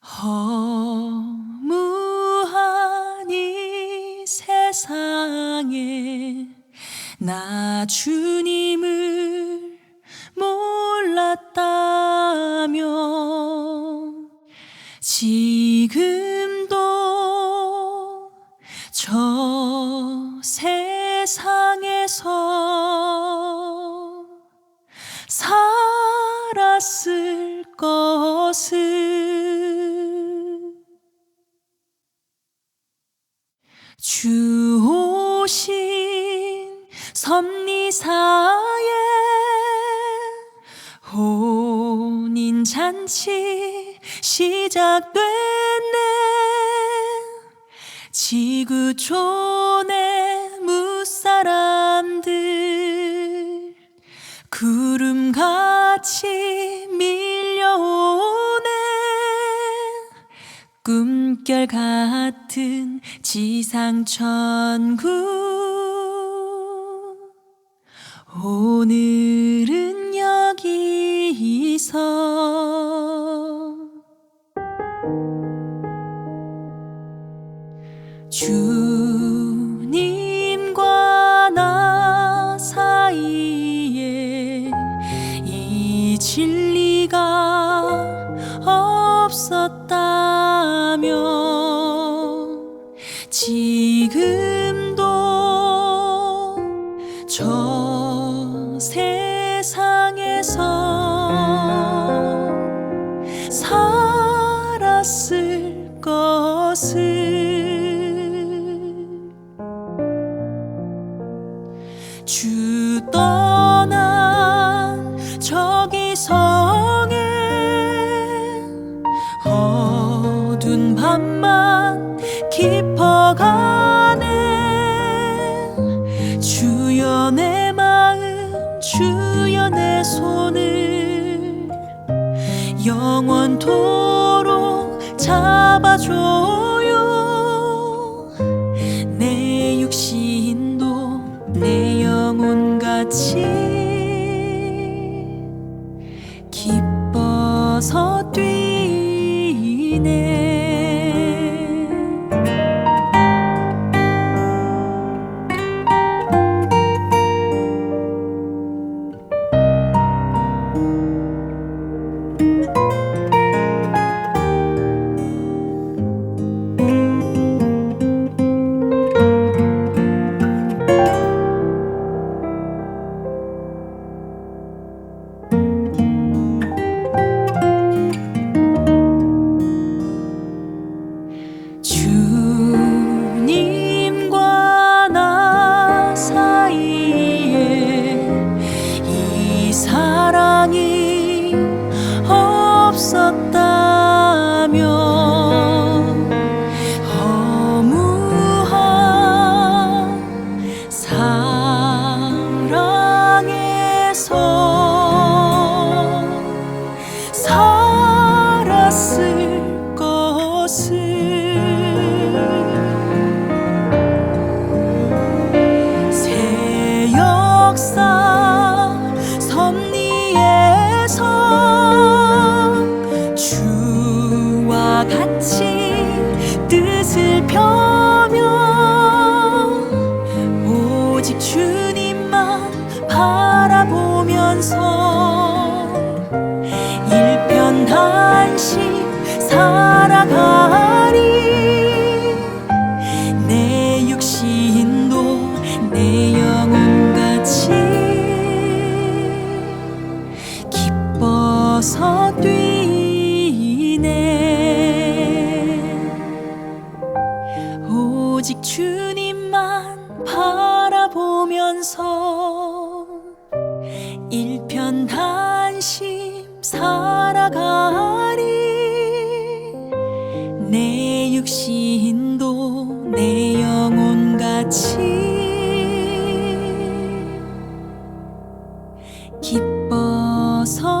허무한 이 세상에 나 주님을 몰랐다면 지금도 저 세상에서 살았을 것을. 주 오신 섭리사에 혼인 잔치 시작됐네. 지구촌의 무사람들 구름같이 꿈결 같은 지상 천국. 오늘은 여기서. 주님과 나 사이에 이 진리 저 세상에서 살았을 것을 영원토록 잡아줘요. 내 육신도 내 영혼같이 주 살아가리. 내 육신도 내 영혼같이 기뻐서 뛰네. 오직 주 육신도 내 영혼같이 기뻐서